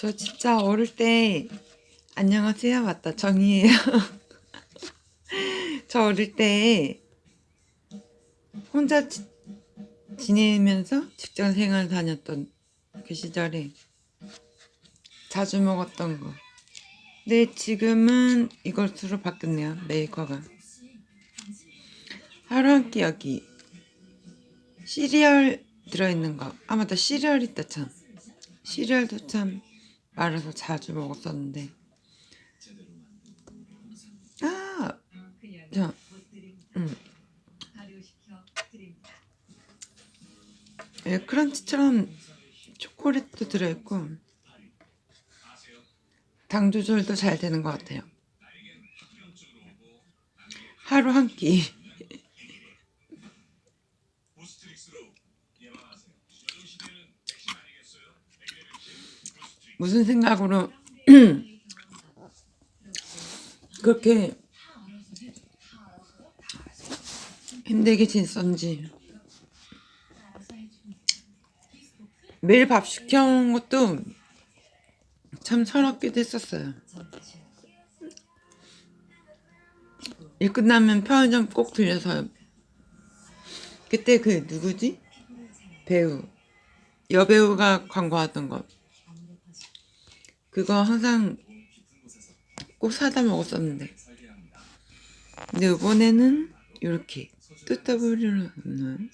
저 진짜 어릴 때 안녕하세요 맞다 정이에요. 저 어릴 때 혼자 지, 지내면서 직장 생활 다녔던 그 시절에 자주 먹었던 거. 근데 지금은 이것으로 바뀌었네요 메이커가. 하루 한 끼 여기 시리얼 들어있는 거. 아 맞다 시리얼 있다 참. 시리얼도 참 말아서 자주 먹었었는데. 아, 저, 음, 예, 크런치처럼 초콜릿도 들어있고 당 조절도 잘 되는 것 같아요. 하루 한 끼. 무슨 생각으로 그렇게 힘들게 지냈었는지 매일 밥 시켜온 것도 참 서럽기도 했었어요. 일 끝나면 편의점 꼭 들려서 그때 그 누구지? 배우 여배우가 광고하던 거 그거 항상 꼭 사다 먹었었는데. 근데 이번에는 이렇게 뚜따블리로 없는